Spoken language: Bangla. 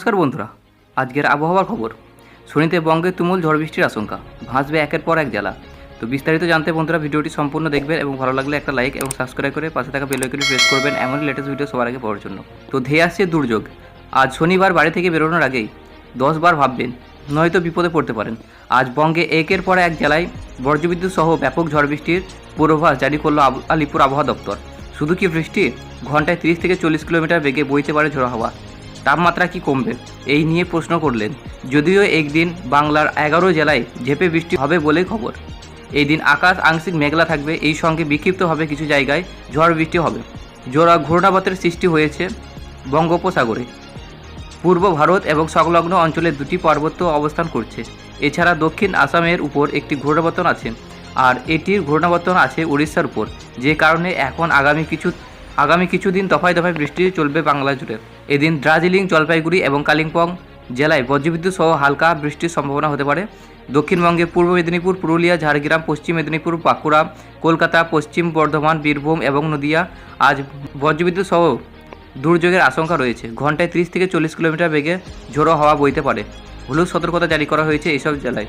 নমস্কার বন্ধুরা, আজকের আবহাওয়ার খবর। শনিতে বঙ্গে তুমুল ঝড় বৃষ্টির আশঙ্কা, ভাসবে একের পর এক জেলা তো বিস্তারিত জানতে বন্ধুরা ভিডিওটি সম্পূর্ণ দেখবেন এবং ভালো লাগলে একটা লাইক এবং সাবস্ক্রাইব করে পাশে থাকা বেল আইকনটি প্রেস করবেন এমনই লেটেস্ট ভিডিও সবার আগে পাওয়ার জন্য। তো ধেয়ে আসছে দুর্যোগ। আজ শনিবার বাড়ি থেকে বেরোনোর আগেই দশবার ভাববেন, নয়তো বিপদে পড়তে পারেন। আজ বঙ্গে একের পর এক জেলায় বজ্রবিদ্যুৎ সহ ব্যাপক ঝড় বৃষ্টির পূর্বাভাস জারি করল আলিপুর আবহাওয়া দপ্তর। শুধু কি বৃষ্টি? ঘন্টায় তিরিশ থেকে চল্লিশ কিলোমিটার বেগে বইতে পারে ঝোড়ো হাওয়া। তাপমাত্রা কি কমবে? এই নিয়ে প্রশ্ন করলেন। যদিও একদিন বাংলার এগারো জেলায় ঝেপে বৃষ্টি হবে বলে খবর। এই দিন আকাশ আংশিক মেঘলা থাকবে, এই সঙ্গে বিক্ষিপ্ত হবে কিছু জায়গায় ঝড় বৃষ্টি হবে। জোড়া ঘূর্ণাবাতের সৃষ্টি হয়েছে বঙ্গোপসাগরে। পূর্ব ভারত এবং সংলগ্ন অঞ্চলে দুটি পার্বত্য অবস্থান করছে। এছাড়া দক্ষিণ আসামের উপর একটি ঘূর্ণাবর্তন আছে, আর এটির ঘূর্ণাবর্তন আছে উড়িষ্যার উপর, যে কারণে এখন আগামী কিছু আগামী কিছুদিন দফায় দফায় বৃষ্টি চলবে বাংলা জুড়ে। এদিন দার্জিলিং, জলপাইগুড়ি এবং কালিম্পং জেলায় বজ্রবিদ্যুৎ সহ হালকা বৃষ্টির সম্ভাবনা হতে পারে। দক্ষিণবঙ্গে পূর্ব মেদিনীপুর, পুরুলিয়া, ঝাড়গ্রাম, পশ্চিম মেদিনীপুর, বাঁকুড়া, কলকাতা, পশ্চিম বর্ধমান, বীরভূম এবং নদিয়া আজ বজ্রবিদ্যুৎ সহ দুর্যোগের আশঙ্কা রয়েছে। ঘন্টায় তিরিশ থেকে চল্লিশ কিলোমিটার বেগে ঝোড়ো হাওয়া বইতে পারে। হলুদ সতর্কতা জারি করা হয়েছে এইসব জেলায়।